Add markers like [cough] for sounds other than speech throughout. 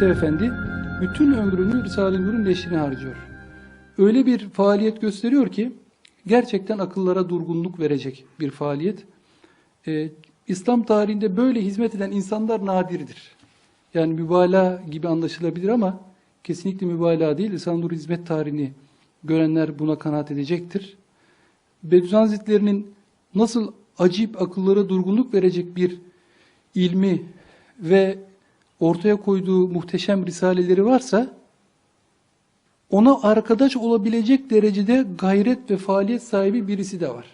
Hüseyin Efendi bütün ömrünü Risale-i Nur'un neşrine harcıyor. Öyle bir faaliyet gösteriyor ki gerçekten akıllara durgunluk verecek bir faaliyet. Ee, İslam tarihinde böyle hizmet eden insanlar nadirdir. Yani mübalağa gibi anlaşılabilir ama kesinlikle mübalağa değil. Nur hizmet tarihini görenler buna kanaat edecektir. Bediüzzaman Hazretleri'nin nasıl acip akıllara durgunluk verecek bir ilmi ve ortaya koyduğu muhteşem risaleleri varsa ona arkadaş olabilecek derecede gayret ve faaliyet sahibi birisi de var.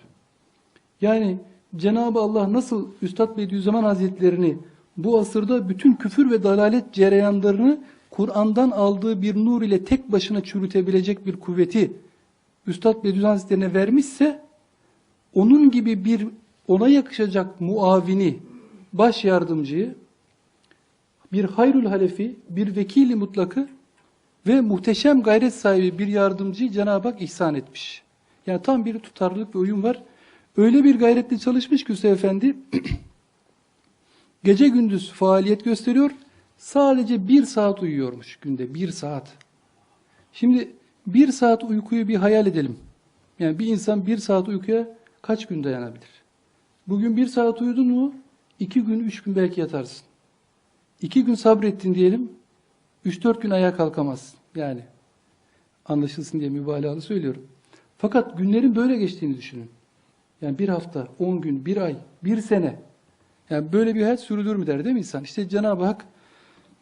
Yani Cenab-ı Allah nasıl Üstad Bediüzzaman Hazretlerini bu asırda bütün küfür ve dalalet cereyanlarını Kur'an'dan aldığı bir nur ile tek başına çürütebilecek bir kuvveti Üstad Bediüzzaman Hazretlerine vermişse onun gibi bir ona yakışacak muavini, baş yardımcıyı, bir hayrul halefi, bir vekili mutlakı ve muhteşem gayret sahibi bir yardımcıyı Cenab-ı Hak ihsan etmiş. Yani tam bir tutarlılık ve uyum var. Öyle bir gayretle çalışmış ki Hüseyin Efendi, [clears throat] gece gündüz faaliyet gösteriyor, sadece bir saat uyuyormuş günde, bir saat. Şimdi bir saat uykuyu bir hayal edelim. Yani bir insan bir saat uykuya kaç gün dayanabilir? Bugün bir saat uyudun mu, iki gün, üç gün belki yatarsın. İki gün sabrettin diyelim, üç dört gün ayağa kalkamazsın. Yani anlaşılsın diye mübalağalı söylüyorum. Fakat günlerin böyle geçtiğini düşünün. Yani bir hafta, on gün, bir ay, bir sene. Yani böyle bir hayat sürülür mü der değil mi insan? İşte Cenab-ı Hak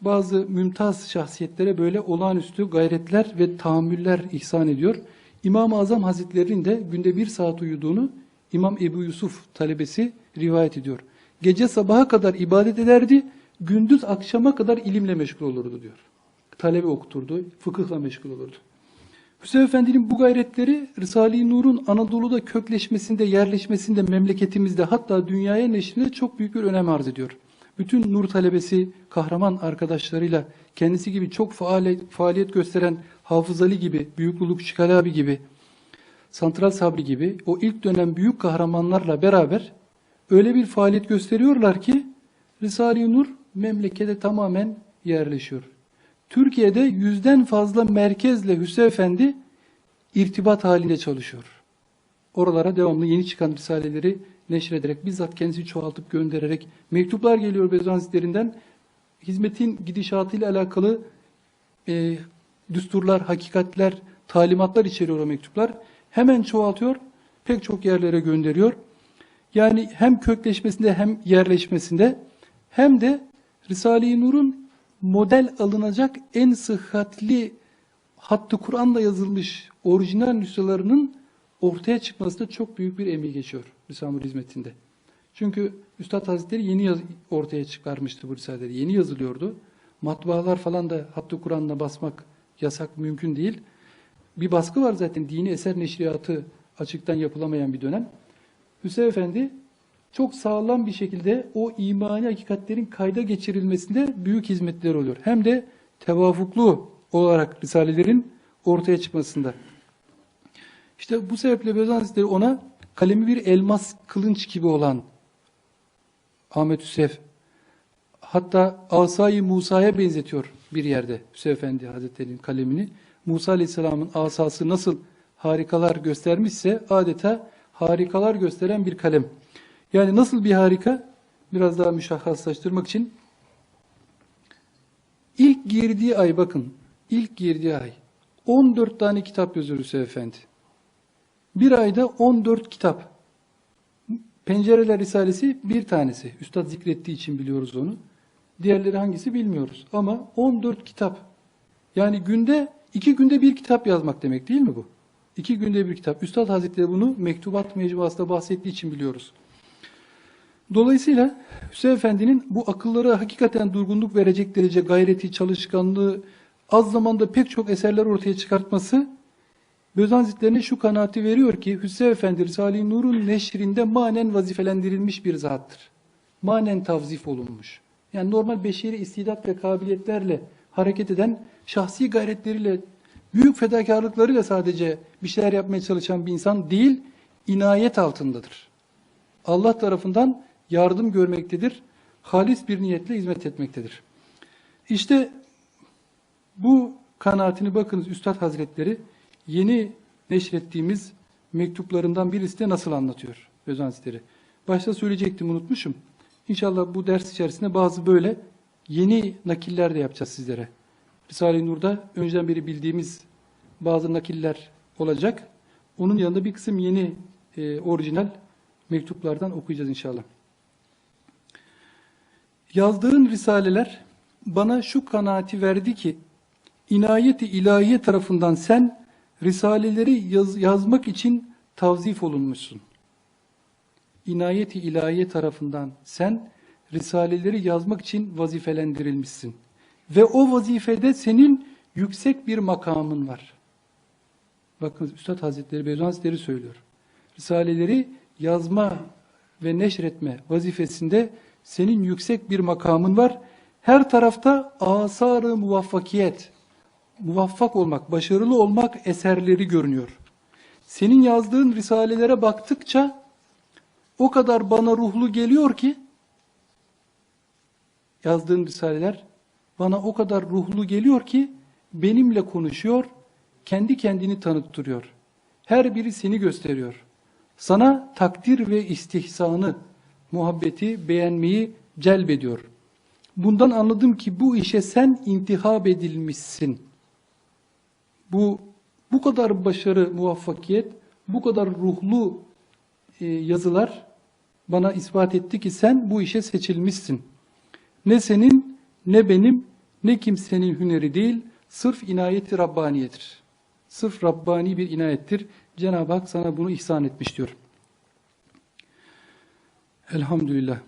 bazı mümtaz şahsiyetlere böyle olağanüstü gayretler ve tahammüller ihsan ediyor. İmam-ı Azam Hazretleri'nin de günde bir saat uyuduğunu İmam Ebu Yusuf talebesi rivayet ediyor. Gece sabaha kadar ibadet ederdi, gündüz akşama kadar ilimle meşgul olurdu diyor. Talebe okuturdu, fıkıhla meşgul olurdu. Hüseyin Efendi'nin bu gayretleri Risale-i Nur'un Anadolu'da kökleşmesinde, yerleşmesinde, memleketimizde hatta dünyaya neşrinde çok büyük bir önem arz ediyor. Bütün Nur talebesi, kahraman arkadaşlarıyla kendisi gibi çok faaliyet gösteren Hafız Ali gibi, Büyük Luluk Şikalabi gibi, Santral Sabri gibi o ilk dönem büyük kahramanlarla beraber öyle bir faaliyet gösteriyorlar ki Risale-i Nur memlekete tamamen yerleşiyor. Türkiye'de yüzden fazla merkezle Hüseyin Efendi irtibat halinde çalışıyor. Oralara devamlı yeni çıkan risaleleri neşrederek, bizzat kendisi çoğaltıp göndererek, mektuplar geliyor Bezansitlerinden, hizmetin gidişatıyla alakalı e, düsturlar, hakikatler, talimatlar içeriyor o mektuplar. Hemen çoğaltıyor, pek çok yerlere gönderiyor. Yani hem kökleşmesinde hem yerleşmesinde hem de Risale-i Nur'un model alınacak en sıhhatli hattı Kur'an'la yazılmış orijinal nüshalarının ortaya çıkmasında çok büyük bir emeği geçiyor Risale-i hizmetinde. Çünkü Üstad Hazretleri yeni ortaya çıkarmıştı bu risaleleri. Yeni yazılıyordu. Matbaalar falan da hattı Kur'an'la basmak yasak mümkün değil. Bir baskı var zaten dini eser neşriyatı açıktan yapılamayan bir dönem. Hüseyin Efendi çok sağlam bir şekilde o imani hakikatlerin kayda geçirilmesinde büyük hizmetler oluyor. Hem de tevafuklu olarak risalelerin ortaya çıkmasında. İşte bu sebeple Beyazıt Hazretleri ona kalemi bir elmas kılınç gibi olan Ahmet Hüsef hatta Asayı Musa'ya benzetiyor bir yerde Hüseyin Efendi Hazretleri'nin kalemini. Musa Aleyhisselam'ın asası nasıl harikalar göstermişse adeta harikalar gösteren bir kalem. Yani nasıl bir harika? Biraz daha müşahhaslaştırmak için ilk girdiği ay bakın ilk girdiği ay 14 tane kitap yazıyor Hüseyin Efendi. Bir ayda 14 kitap. Pencereler Risalesi bir tanesi. Üstad zikrettiği için biliyoruz onu. Diğerleri hangisi bilmiyoruz. Ama 14 kitap. Yani günde, iki günde bir kitap yazmak demek değil mi bu? İki günde bir kitap. Üstad Hazretleri bunu mektubat mecmuasında bahsettiği için biliyoruz. Dolayısıyla Hüseyin Efendi'nin bu akıllara hakikaten durgunluk verecek derece gayreti, çalışkanlığı, az zamanda pek çok eserler ortaya çıkartması Bözan şu kanaati veriyor ki Hüseyin Efendi Risale-i Nur'un neşrinde manen vazifelendirilmiş bir zattır. Manen tavzif olunmuş. Yani normal beşeri istidat ve kabiliyetlerle hareket eden, şahsi gayretleriyle, büyük fedakarlıklarıyla sadece bir şeyler yapmaya çalışan bir insan değil, inayet altındadır. Allah tarafından yardım görmektedir, halis bir niyetle hizmet etmektedir. İşte Bu kanaatini bakınız Üstad Hazretleri yeni neşrettiğimiz mektuplarından birisi de nasıl anlatıyor Öz. Başta söyleyecektim unutmuşum. İnşallah bu ders içerisinde bazı böyle yeni nakiller de yapacağız sizlere. Risale-i Nur'da önceden beri bildiğimiz bazı nakiller olacak. Onun yanında bir kısım yeni e, orijinal mektuplardan okuyacağız inşallah. Yazdığın risaleler bana şu kanaati verdi ki inayeti ilahiye tarafından sen risaleleri yaz, yazmak için tavzif olunmuşsun. İnayeti ilahiye tarafından sen risaleleri yazmak için vazifelendirilmişsin. Ve o vazifede senin yüksek bir makamın var. Bakın Üstad Hazretleri, Beyazıt Hazretleri söylüyor. Risaleleri yazma ve neşretme vazifesinde senin yüksek bir makamın var. Her tarafta asarı muvaffakiyet, muvaffak olmak, başarılı olmak eserleri görünüyor. Senin yazdığın risalelere baktıkça o kadar bana ruhlu geliyor ki yazdığın risaleler bana o kadar ruhlu geliyor ki benimle konuşuyor, kendi kendini tanıttırıyor. Her biri seni gösteriyor. Sana takdir ve istihsanı, muhabbeti, beğenmeyi celbediyor. Bundan anladım ki bu işe sen intihab edilmişsin. Bu bu kadar başarı, muvaffakiyet, bu kadar ruhlu e, yazılar bana ispat etti ki sen bu işe seçilmişsin. Ne senin, ne benim, ne kimsenin hüneri değil, sırf inayeti Rabbaniyedir. Sırf Rabbani bir inayettir. Cenab-ı Hak sana bunu ihsan etmiş diyor. Elhamdülillah.